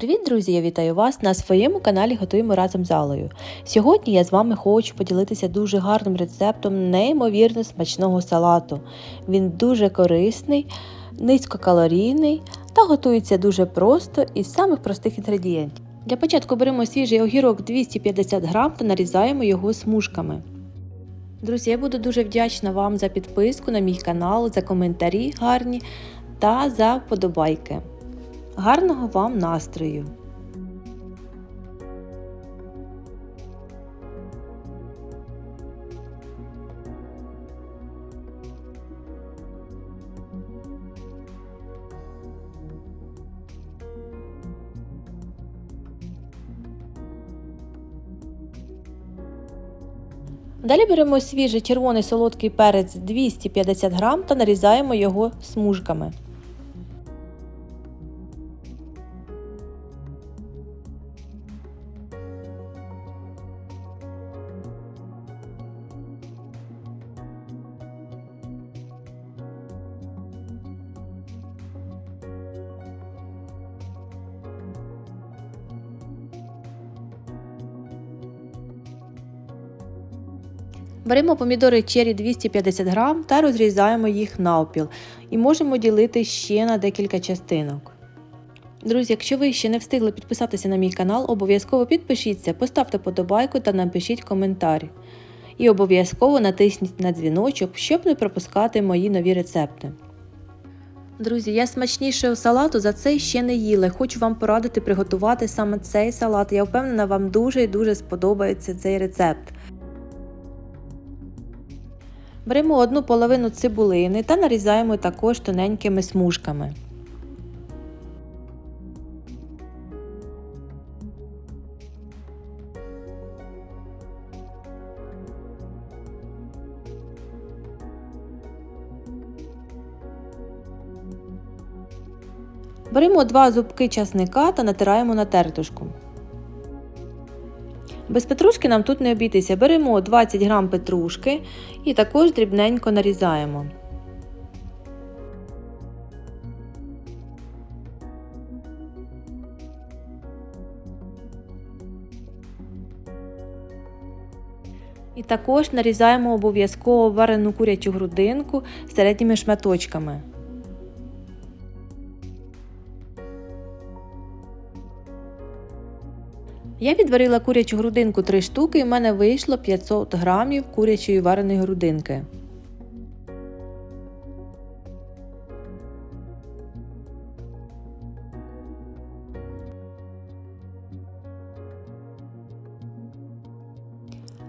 Привіт, друзі! Я вітаю вас на своєму каналі Готуємо разом з Алою. Сьогодні я з вами хочу поділитися дуже гарним рецептом неймовірно смачного салату. Він дуже корисний, низькокалорійний та готується дуже просто із самих простих інгредієнтів. Для початку беремо свіжий огірок 250 грам та нарізаємо його смужками. Друзі, я буду дуже вдячна вам за підписку на мій канал, за коментарі гарні та за вподобайки. Гарного вам настрою! Далі беремо свіжий червоний солодкий перець 250 грам та нарізаємо його смужками. Беремо помідори чері 250 грам та розрізаємо їх навпіл і можемо ділити ще на декілька частинок. Друзі, якщо ви ще не встигли підписатися на мій канал, обов'язково підпишіться, поставте подобайку та напишіть коментар. І обов'язково натисніть на дзвіночок, щоб не пропускати мої нові рецепти. Друзі, я смачнішого салату за це ще не їла. Хочу вам порадити приготувати саме цей салат. Я впевнена, вам дуже і дуже сподобається цей рецепт. Беремо одну половину цибулини та нарізаємо також тоненькими смужками. Беремо два зубки часника та натираємо на тертушку. Без петрушки нам тут не обійтися. Беремо 20 г петрушки і також дрібненько нарізаємо. І також нарізаємо обов'язково варену курячу грудинку середніми шматочками. Я відварила курячу грудинку 3 штуки і в мене вийшло 500 грамів курячої вареної грудинки.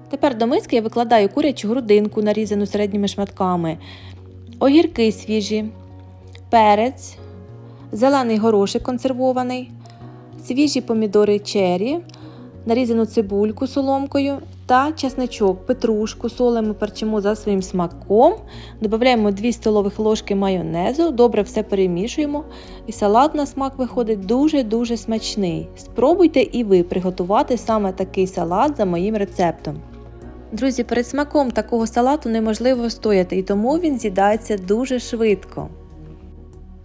Тепер до миски я викладаю курячу грудинку, нарізану середніми шматками, огірки свіжі, перець, зелений горошик консервований, свіжі помідори чері, нарізану цибульку соломкою та чесничок, петрушку, солимо, перчимо за своїм смаком. Додаємо 2 столових ложки майонезу, добре все перемішуємо. І салат на смак виходить дуже-дуже смачний. Спробуйте і ви приготувати саме такий салат за моїм рецептом. Друзі, перед смаком такого салату неможливо стояти, і тому він з'їдається дуже швидко.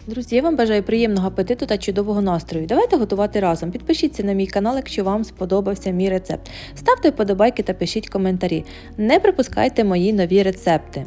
Друзі, я вам бажаю приємного апетиту та чудового настрою. Давайте готувати разом. Підпишіться на мій канал, якщо вам сподобався мій рецепт. Ставте вподобайки та пишіть коментарі. Не пропускайте мої нові рецепти.